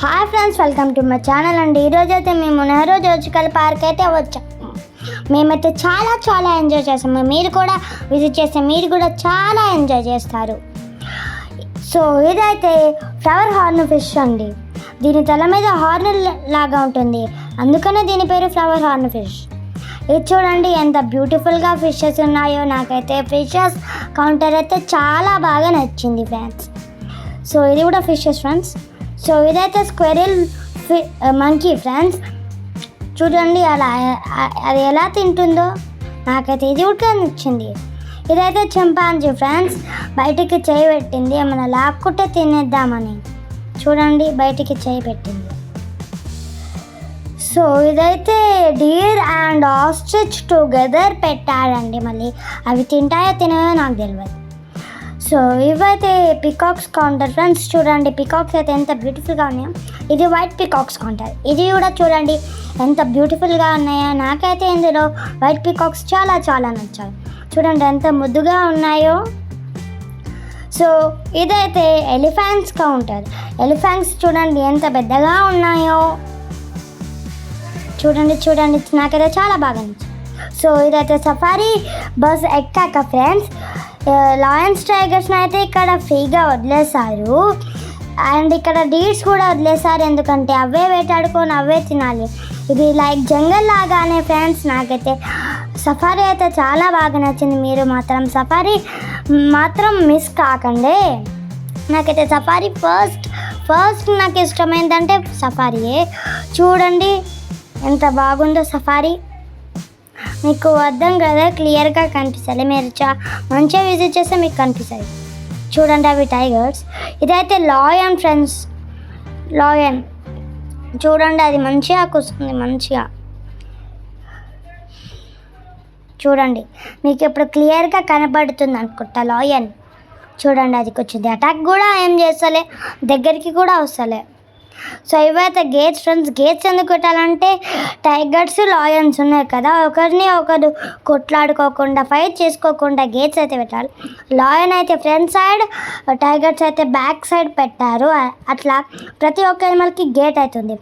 Hi friends welcome to my channel అండి ఈరోజు అయితే మేము నెహ్రూ జోజికల్ పార్క్ అయితే వచ్చాం. మేమైతే చాలా చాలా ఎంజాయ్ చేస్తాము మీరు కూడా విజిట్ చేస్తే మీరు కూడా చాలా ఎంజాయ్ చేస్తారు. సో ఇదైతే ఫ్లవర్ హార్న్ ఫిష్ అండి. దీని తల మీద హార్న్ లాగా ఉంటుంది. అందుకనే దీని పేరు ఫ్లవర్ హార్న్ ఫిష్. ఇది చూడండి ఎంత బ్యూటిఫుల్గా ఫిషెస్ ఉన్నాయో. నాకైతే ఫిషెస్ కౌంటర్ అయితే చాలా బాగా నచ్చింది ఫ్రెండ్స్ సో ఇది కూడా ఫిషెస్ ఫ్రెండ్స్ సో ఇదైతే స్క్వెరిల్ ఫి మంకీ ఫ్రెండ్స్ చూడండి అలా అది ఎలా తింటుందో. నాకైతే ఇది కూడా నచ్చింది. ఇదైతే చింపాంజీ ఫ్రెండ్స్ బయటికి చేయి పెట్టింది. ఏమైనా లాక్కుంటే తినేద్దామని. చూడండి బయటికి చేయి పెట్టింది. సో ఇదైతే డీర్ అండ్ ఆస్ట్రిచ్ టుగెదర్ పెట్టాడండి. మళ్ళీ అవి తింటాయో తినయో నాకు తెలియదు సో ఇవైతే పికాక్స్ కౌంటర్ ఫ్రెండ్స్ చూడండి పికాక్స్ అయితే ఎంత బ్యూటిఫుల్గా ఉన్నాయో. ఇది వైట్ పికాక్స్ కౌంటర్ ఇది కూడా చూడండి ఎంత బ్యూటిఫుల్గా ఉన్నాయో. నాకైతే ఇందులో వైట్ పికాక్స్ చాలా చాలా నచ్చాయి. చూడండి ఎంత ముద్దుగా ఉన్నాయో. సో ఇదైతే ఎలిఫెంట్స్ కౌంటర్ ఎలిఫెంట్స్ చూడండి ఎంత పెద్దగా ఉన్నాయో. చూడండి చూడండి నాకైతే చాలా బాగా నచ్చింది సో ఇదైతే సఫారీ బస్ ఎక్కాక ఫ్రెండ్స్ లాయన్స్ టైగర్స్ని అయితే ఇక్కడ ఫ్రీగా వదిలేశారు. అండ్ ఇక్కడ డీడ్స్ కూడా వదిలేశారు ఎందుకంటే అవే వేటాడుకొని అవే తినాలి. ఇది లైక్ జంగల్ లాగానే ఫ్రెండ్స్ నాకైతే సఫారీ అయితే చాలా బాగా నచ్చింది. మీరు మాత్రం సఫారీ మాత్రం మిస్ కాకండి. నాకైతే సఫారీ ఫస్ట్ ఫస్ట్ నాకు ఇష్టమైందంటే సఫారీయే. చూడండి ఎంత బాగుందో సఫారీ. మీకు అర్థం కదా? క్లియర్గా కనిపిస్తుంది మీరు చా మంచిగా విజిట్ చేస్తే మీకు కనిపిస్తుంది. చూడండి అవి టైగర్స్ ఇదైతే లాయన్ ఫ్రెండ్స్ లాయన్ చూడండి అది మంచిగా కూస్తుంది మంచిగా. చూడండి మీకు ఇప్పుడు క్లియర్గా కనబడుతుంది అనుకుంటా లాయన్ చూడండి అది వచ్చింది అటాక్ కూడా ఏం చేస్తలే దగ్గరికి కూడా వస్తలే. సో ఇవైతే గేట్స్ ఫ్రెండ్స్ గేట్స్ ఎందుకు పెట్టాలంటే టైగర్స్ లాయన్స్ ఉన్నాయి కదా ఒకరిని ఒకరు కొట్లాడుకోకుండా ఫైట్ చేసుకోకుండా గేట్స్ అయితే పెట్టాలి. లాయన్ అయితే ఫ్రంట్ సైడ్ టైగర్స్ అయితే బ్యాక్ సైడ్ పెట్టారు. అట్లా ప్రతి ఒక్క ఎనిమల్కి గేట్ అవుతుంది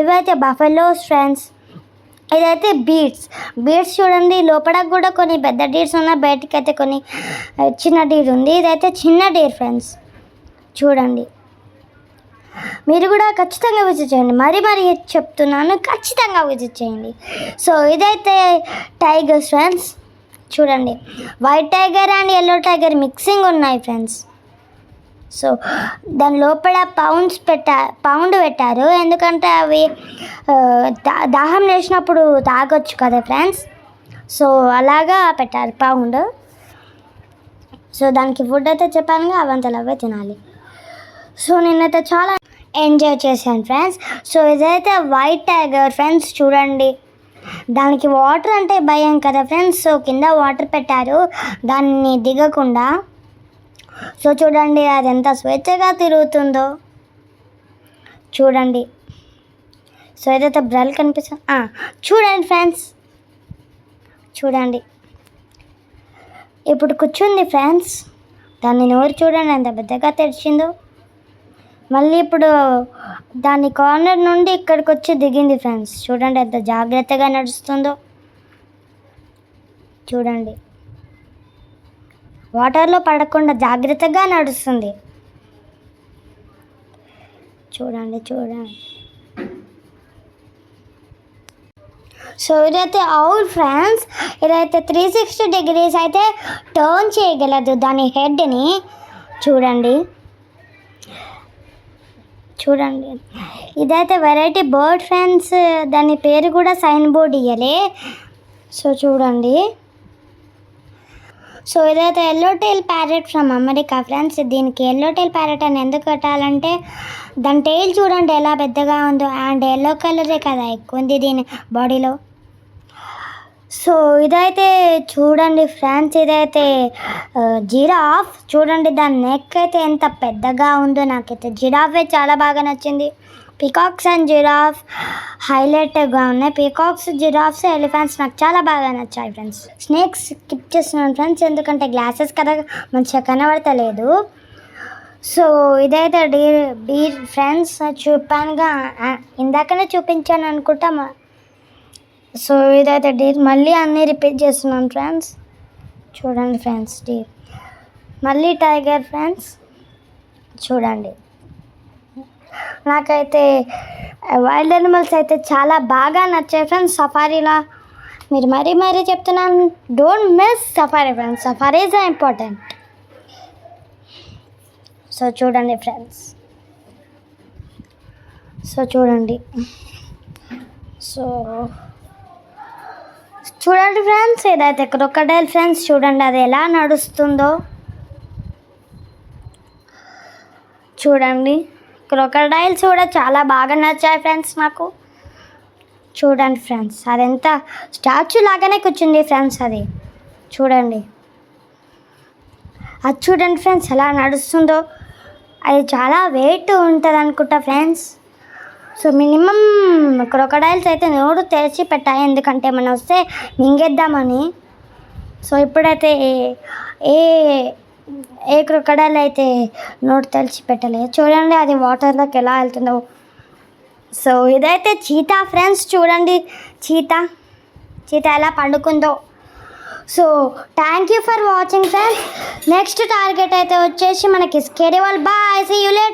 ఇవైతే బఫెలోస్ ఫ్రెండ్స్ ఇదైతే బీడ్స్ బీడ్స్ చూడండి లోపల కూడా కొన్ని పెద్ద డీర్స్ ఉన్నాయి బయటికి అయితే కొన్ని చిన్న డీర్ ఉంది. ఇదైతే చిన్న డీర్ ఫ్రెండ్స్ చూడండి. మీరు కూడా ఖచ్చితంగా విజిట్ చేయండి. మరీ మరీ చెప్తున్నాను ఖచ్చితంగా విజిట్ చేయండి. సో ఇదైతే టైగర్స్ ఫ్రెండ్స్ చూడండి. White tiger and yellow tiger mixing ఉన్నాయి ఫ్రెండ్స్ సో దాని లోపల పౌండ్స్ పెట్టా పౌండ్ పెట్టారు. ఎందుకంటే అవి దా- దాహం వేసినప్పుడు తాగొచ్చు కదా ఫ్రెండ్స్ సో అలాగా పెట్టారు పౌండ్ సో దానికి ఫుడ్ అయితే చెప్పాను అవంతలు అవే తినాలి. సో నేనైతే చాలా ఎంజాయ్ చేశాను ఫ్రెండ్స్. సో ఇదైతే వైట్ టైగర్ ఫ్రెండ్స్ చూడండి. దానికి వాటర్ అంటే భయం కదా ఫ్రెండ్స్. సో కింద వాటర్ పెట్టారు. దాన్ని దిగకుండా. సో చూడండి అది ఎంత స్వేచ్ఛగా తిరుగుతుందో. చూడండి. సో ఏదైతే బ్రల్ కనిపిస్తుంది చూడండి ఫ్రెండ్స్. చూడండి. ఇప్పుడు కూర్చుంది ఫ్రెండ్స్. దాన్ని నోరు చూడండి ఎంత పెద్దగా తెరిచిందో. మళ్ళీ ఇప్పుడు దాని కార్నర్ నుండి ఇక్కడికి వచ్చి దిగింది ఫ్రెండ్స్ చూడండి ఎంత జాగ్రత్తగా నడుస్తుందో. చూడండి. వాటర్లో పడకుండా జాగ్రత్తగా నడుస్తుంది. చూడండి చూడండి. సో ఇదైతే అవుల్ ఫ్రెండ్స్ ఇదైతే త్రీ సిక్స్టీ డిగ్రీస్ అయితే టర్న్ చేయగలదు దాని హెడ్ని చూడండి. చూడండి. ఇదైతే వెరైటీ బర్డ్ ఫ్రెండ్స్ దాని పేరు కూడా సైన్ బోర్డ్ ఇయ్యలే. సో చూడండి. సో ఇదైతే yellow tail parrot from America friends దీనికి ఎల్లో టైల్ ప్యారెట్ అని ఎందుకు కట్టాలంటే దాని టైల్ చూడండి ఎలా పెద్దగా ఉందో. అండ్ ఎల్లో కలరే కదా ఎక్కువ ఉంది దీని బాడీలో సో ఇదైతే చూడండి ఫ్రెండ్స్ ఇదైతే జిరాఫ్ చూడండి దాని నెక్ అయితే ఎంత పెద్దగా ఉందో నాకైతే. జిరాఫే చాలా బాగా నచ్చింది. పికాక్స్ అండ్ జిరాఫ్ హైలైట్గా ఉన్నాయి. పికాక్స్ జిరాఫ్స్ ఎలిఫెంట్స్ నాకు చాలా బాగా నచ్చాయి ఫ్రెండ్స్ స్నేక్స్ స్కిప్ చేస్తున్నాను ఫ్రెండ్స్ ఎందుకంటే గ్లాసెస్ కదా మంచిగా కనబడతలేదు. సో ఇదైతే డీర్ డీర్ ఫ్రెండ్స్ చూపానుగా ఇందాకనే చూపించాను అనుకుంటా సో ఇదైతే డీర్ మళ్ళీ అన్నీ రిపీట్ చేస్తున్నాను ఫ్రెండ్స్ చూడండి ఫ్రెండ్స్ డీర్ మళ్ళీ టైగర్ ఫ్రెండ్స్ చూడండి. నాకైతే వైల్డ్ అనిమల్స్ అయితే చాలా బాగా నచ్చాయి ఫ్రెండ్స్ సఫారీలా. మీరు మరీ మరీ చెప్తున్నాను don't miss safari friends safari is important. So చూడండి ఫ్రెండ్స్. సో చూడండి. సో చూడండి ఫ్రెండ్స్ ఏదైతే క్రొకడైల్ ఫ్రెండ్స్ చూడండి అది ఎలా నడుస్తుందో. చూడండి క్రొకడైల్స్ కూడా చాలా బాగా నచ్చాయి ఫ్రెండ్స్ నాకు చూడండి ఫ్రెండ్స్ అది ఎంత స్టాచ్యూ లాగానే కూర్చుంది ఫ్రెండ్స్ అది. చూడండి. అది చూడండి ఫ్రెండ్స్ ఎలా నడుస్తుందో. అది చాలా వెయిట్ ఉంటుంది అనుకుంటా ఫ్రెండ్స్. సో మినిమం క్రొకడైల్స్ అయితే నోరు తెరిచి పెట్టాయి. ఎందుకంటే మనం వస్తే మింగేద్దామని. సో ఇప్పుడైతే ఏ- ఏ ఏ క్రొకడైల్ అయితే నోరు తెరిచి పెట్టలేదు. చూడండి అది వాటర్లోకి ఎలా వెళ్తుందో. సో ఇదైతే చీతా ఫ్రెండ్స్ చూడండి చీతా. చీతా ఎలా పండుకుందో. So thank you for watching friends next target అయితే వచ్చేసి మనకి స్కెరివల్ బాయ్ సీ యూ లేట్